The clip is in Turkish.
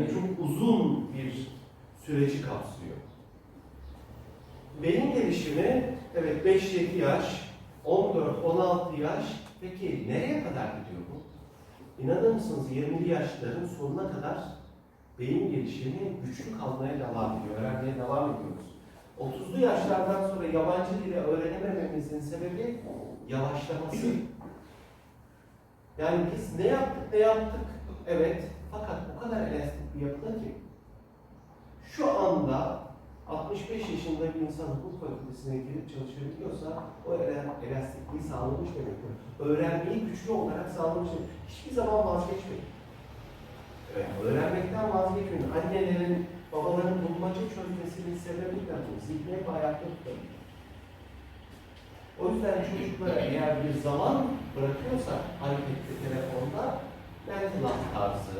Yani çok uzun bir süreci kapsıyor. Beyin gelişimi evet 5-7 yaş, 14-16 yaş. Peki nereye kadar gidiyor bu? İnanır mısınız 20'li yaşların sonuna kadar beyin gelişimi güçlü kalmaya devam ediyor. Öğrenmeye devam ediyoruz. 30'lu yaşlardan sonra yabancı dili öğrenemememizin sebebi yavaşlaması. Yani biz ne yaptık ne yaptık evet fakat o kadar şu anda 65 yaşında bir insan hukuk fakültesine girip çalışabiliyorsa o ela- elastikliği sağlamış demektir. Öğrenmeyi güçlü olarak sağlamış demektir. Hiçbir zaman vazgeçmeyin. Evet, öğrenmekten vazgeçmeyin. Annelerin, babaların bulmaca çözmesinin sebebi de bu. Zihni hep ayakta tutun. O yüzden çocuklara eğer bir zaman bırakıyorsak hareketli telefonda mental tarzı,